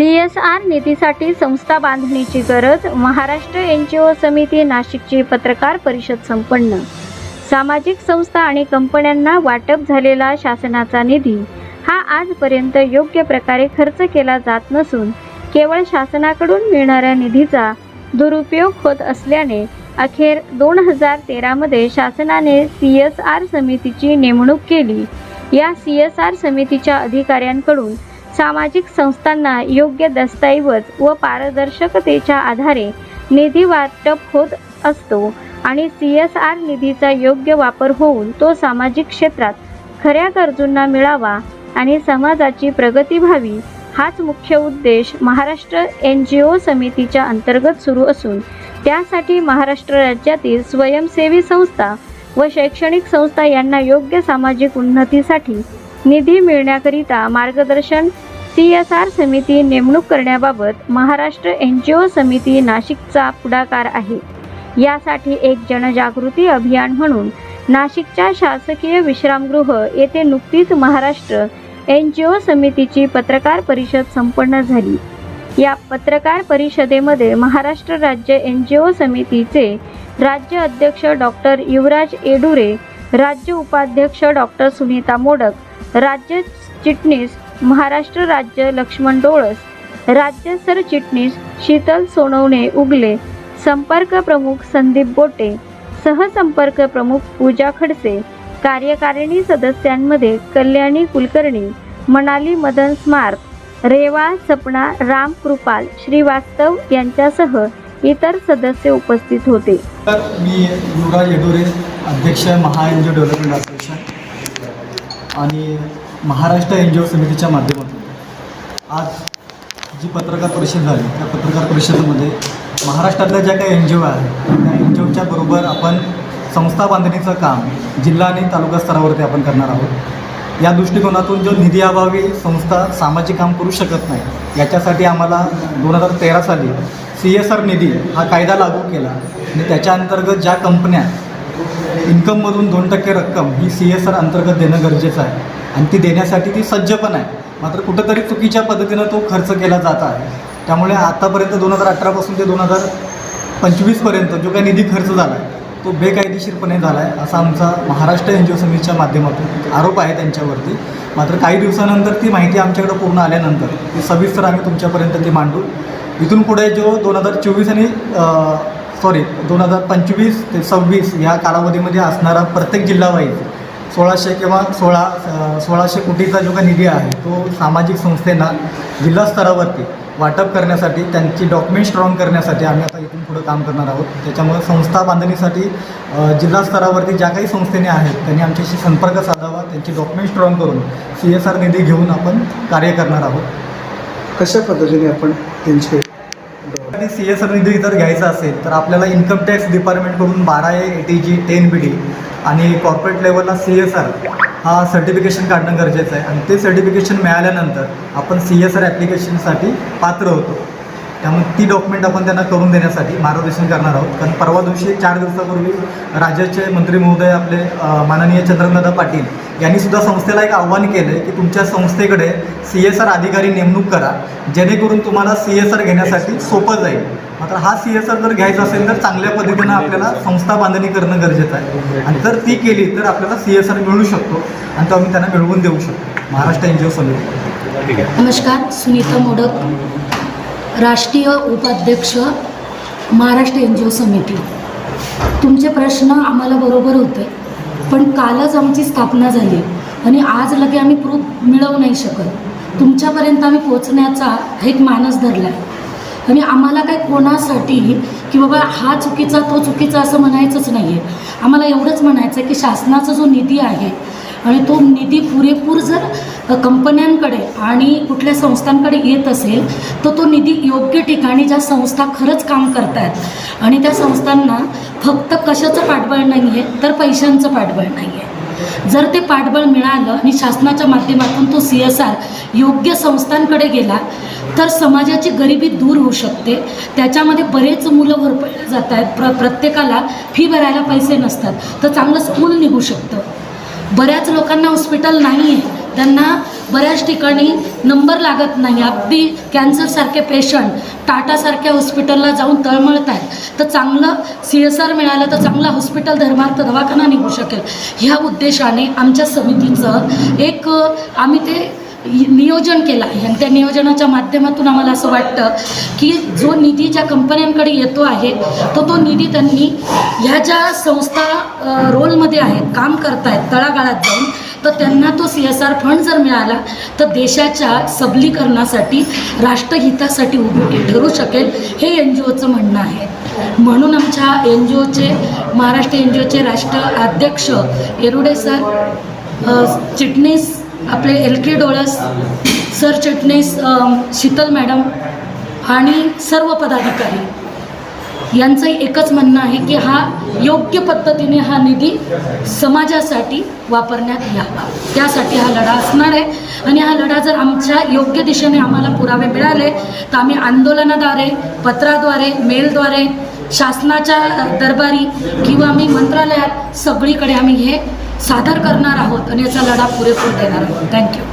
C S R निधीसाठी संस्था बांधणीची गरज महाराष्ट्र एन जी ओ समिती नाशिकची पत्रकार परिषद संपन्न. सामाजिक संस्था आणि कंपन्यांना वाटप झालेला शासनाचा निधी हा आजपर्यंत योग्य प्रकारे खर्च केला जात नसून केवळ शासनाकडून मिळणाऱ्या निधीचा दुरुपयोग होत असल्याने अखेर दोन हजार तेरामध्ये शासनाने सी एस आर समितीची नेमणूक केली. या सी एस आर समितीच्या अधिकाऱ्यांकडून सामाजिक संस्थांना योग्य दस्तऐवज व पारदर्शकतेच्या आधारे निधी वाटप होत असतो आणि सी एस आर निधीचा योग्य वापर होऊन तो सामाजिक क्षेत्रात खऱ्या गरजूंना मिळावा आणि समाजाची प्रगती व्हावी हाच मुख्य उद्देश महाराष्ट्र एन जी ओ समितीच्या अंतर्गत सुरू असून त्यासाठी महाराष्ट्र राज्यातील स्वयंसेवी संस्था व शैक्षणिक संस्था यांना योग्य सामाजिक उन्नतीसाठी निधी मिळण्याकरिता मार्गदर्शन सी एस आर समिती नेमणूक करण्याबाबत महाराष्ट्र एन जी ओ समिती नाशिकचा पुढाकार आहे. यासाठी एक जनजागृती अभियान म्हणून नाशिकच्या शासकीय विश्रामगृह येथे नुकतीच महाराष्ट्र एन जी ओ समितीची पत्रकार परिषद संपन्न झाली. या पत्रकार परिषदेमध्ये महाराष्ट्र राज्य एन जी ओ समितीचे राज्य अध्यक्ष डॉक्टर युवराज येडुरे राज्य उपाध्यक्ष डॉक्टर सुनीता मोडक राज्य चिटणीस महाराष्ट्र राज्य लक्ष्मण डोळस राज्य सरचिटणीस शीतल सोनवणे उगले संपर्क प्रमुख संदीप बोटे सहसंपर्क प्रमुख पूजा खडसे कार्यकारिणी सदस्यांमध्ये कल्याणी कुलकर्णी मनाली मदन स्मार्ट रेवा सपना राम कृपाल श्रीवास्तव यांच्यासह इतर सदस्य उपस्थित होते. तर मी युवराज येडोरे अध्यक्ष महा डेव्हलपमेंट असोसिएशन आणि महाराष्ट्र एन जी ओ समितीच्या माध्यमातून आज जी पत्रकार परिषद झाली त्या पत्रकार परिषदेमध्ये महाराष्ट्रातल्या ज्या काही एन जी ओ आहेत त्या एन जी ओच्या बरोबर आपण संस्था बांधणीचं काम जिल्हा आणि तालुका स्तरावरती आपण करणार आहोत. या दृष्टिकोनातून जो निधी अभावी संस्था सामाजिक काम करू शकत नाही याच्यासाठी आम्हाला दोन हजार तेरा साली सी एस आर निधी हा कायदा लागू केला. आणि त्याच्या अंतर्गत ज्या कंपन्या इन्कममधून दोन टक्के रक्कम ही सी एस आर अंतर्गत देणं गरजेचं आहे आणि ती देण्यासाठी ती सज्ज पण आहे. मात्र कुठंतरी चुकीच्या पद्धतीनं तो खर्च केला जात आहे. त्यामुळे आतापर्यंत दोन हजार अठरापासून ते दोन हजार पंचवीसपर्यंत जो काही निधी खर्च झाला आहे तो बेकायदेशीरपणे झाला आहे असा आमचा महाराष्ट्र एन जी ओ समितीच्या माध्यमातून आरोप आहे त्यांच्यावरती. मात्र काही दिवसानंतर ती माहिती आमच्याकडे पूर्ण आल्यानंतर ती सविस्तर आम्ही तुमच्यापर्यंत ती मांडू. इथून पुढे जो दोन हजार चोवीस आणि सॉरी दोन हजार पंचवीस ते सव्वीस या कालावधीमध्ये असणारा प्रत्येक जिल्हावाईज सोळाशे किंवा सोळा सोळाशे कोटीचा जो काही निधी आहे तो सामाजिक संस्थेंना जिल्हा स्तरावरती वाटप करण्यासाठी त्यांची डॉक्युमेंट स्ट्रॉंग करण्यासाठी आम्ही आता इथून पुढं काम करणार आहोत. त्याच्यामुळे संस्था बांधणीसाठी जिल्हा स्तरावरती ज्या काही संस्थेने आहेत त्यांनी आमच्याशी संपर्क साधावा त्यांची डॉक्युमेंट स्ट्रॉंग करून सी एस आर निधी घेऊन आपण कार्य करणार आहोत. कशा पद्धतीने आपण त्यांचे आणि सी एस आर निधी जर घ्यायचा असेल तर आपल्याला इन्कम टॅक्स डिपार्टमेंटकडून बारा A T G ten B D आणि कॉर्पोरेट लेवलला सी एस आर हा सर्टिफिकेशन काढणं गरजेचं आहे. आणि ते सर्टिफिकेशन मिळाल्यानंतर आपण सी एस आर ॲप्लिकेशनसाठी पात्र होतो. त्यामुळे ती डॉक्युमेंट आपण त्यांना करून देण्यासाठी मार्गदर्शन करणार आहोत. कारण परवा दिवशी चार दिवसापूर्वी राज्याचे मंत्री महोदय आपले माननीय चंद्रकांतदादा पाटील यांनी सुद्धा संस्थेला एक आव्हान केलं आहे की तुमच्या संस्थेकडे सी एस आर अधिकारी नेमणूक करा जेणेकरून तुम्हाला सी एस आर घेण्यासाठी सोपं जाईल. मात्र हा सी एस आर जर घ्यायचा असेल तर चांगल्या पद्धतीनं आपल्याला संस्था बांधणी करणं गरजेचं आहे. आणि जर ती केली तर आपल्याला सी एस आर मिळू शकतो आणि तो आम्ही त्यांना मिळवून देऊ शकतो. महाराष्ट्र एन जी ओ समिती. नमस्कार सुनीता मोडक. राष्ट्रीय उपाध्यक्ष महाराष्ट्र एन जी ओ समिती. तुमचे प्रश्न आम्हाला बरोबर होते पण कालच आमची स्थापना झाली आणि आज लगे आम्ही प्रूफ मिळवू नाही शकत. तुमच्यापर्यंत आम्ही पोचण्याचा एक मानस धरला आहे आणि आम्हाला काय कोणासाठी की बाबा हा चुकीचा तो चुकीचा असं म्हणायचंच नाही आहे आम्हाला एवढंच म्हणायचं आहे की शासनाचा जो निधी आहे आणि तो निधी पुरेपूर जर कंपन्यांकडे आणि कुठल्या संस्थांकडे येत असेल तर तो निधी योग्य ठिकाणी ज्या संस्था खरंच काम करत आहेत आणि त्या संस्थांना फक्त कशाचं पाठबळ नाही आहे तर पैशांचं पाठबळ नाही आहे जर ते पाठबळ मिळालं आणि शासनाच्या माध्यमातून तो सी एस आर योग्य संस्थांकडे गेला तर समाजाची गरिबी दूर होऊ शकते. त्याच्यामध्ये बरेच मुलं भरपळले जात आहेत. प्र प्रत्येकाला फी भरायला पैसे नसतात. तर चांगलं स्कूल निघू शकतं. बऱ्याच लोकांना हॉस्पिटल नाही आहे त्यांना बऱ्याच ठिकाणी नंबर लागत नाही. अगदी कॅन्सरसारखे पेशंट टाटासारख्या हॉस्पिटलला जाऊन तळमळत आहेत. तर चांगलं सी एस आर मिळालं तर चांगला हॉस्पिटल धर्मार्थ दवाखाना निघू शकेल. ह्या उद्देशाने आमच्या समितीचं एक आम्ही ते नियोजन केलं आहे. आणि त्या नियोजनाच्या माध्यमातून आम्हाला असं वाटतं की जो निधी ज्या कंपन्यांकडे येतो आहे तो तो निधी त्यांनी ह्या ज्या संस्था रोलमध्ये आहेत काम करतायत तळागाळात जाऊन तर त्यांना तो सी एस आर फंड जर मिळाला तर देशाच्या सबलीकरणासाठी राष्ट्रहितासाठी उपयोगी ठरू शकेल हे एन जी ओचं म्हणणं आहे. म्हणून आमच्या एन जी ओचे महाराष्ट्र एन जी ओचे राष्ट्र अध्यक्ष येरुडे सर चिटणीस आपले एल के डोळस सर चिटणीस शीतल मॅडम आणि सर्व पदाधिकारी यांचं एकच म्हणणं आहे की हा योग्य पद्धतीने हा निधी समाजासाठी वापरण्यात यावा. त्यासाठी हा लढा असणार आहे. आणि हा लढा जर आमच्या योग्य दिशेने आम्हाला पुरावे मिळाले तर आम्ही आंदोलनाद्वारे पत्राद्वारे मेलद्वारे शासनाच्या दरबारी किंवा आम्ही मंत्रालयात सगळीकडे आम्ही हे सादर करणार आहोत आणि याचा लढा पुरेपूर देणार आहोत. थँक्यू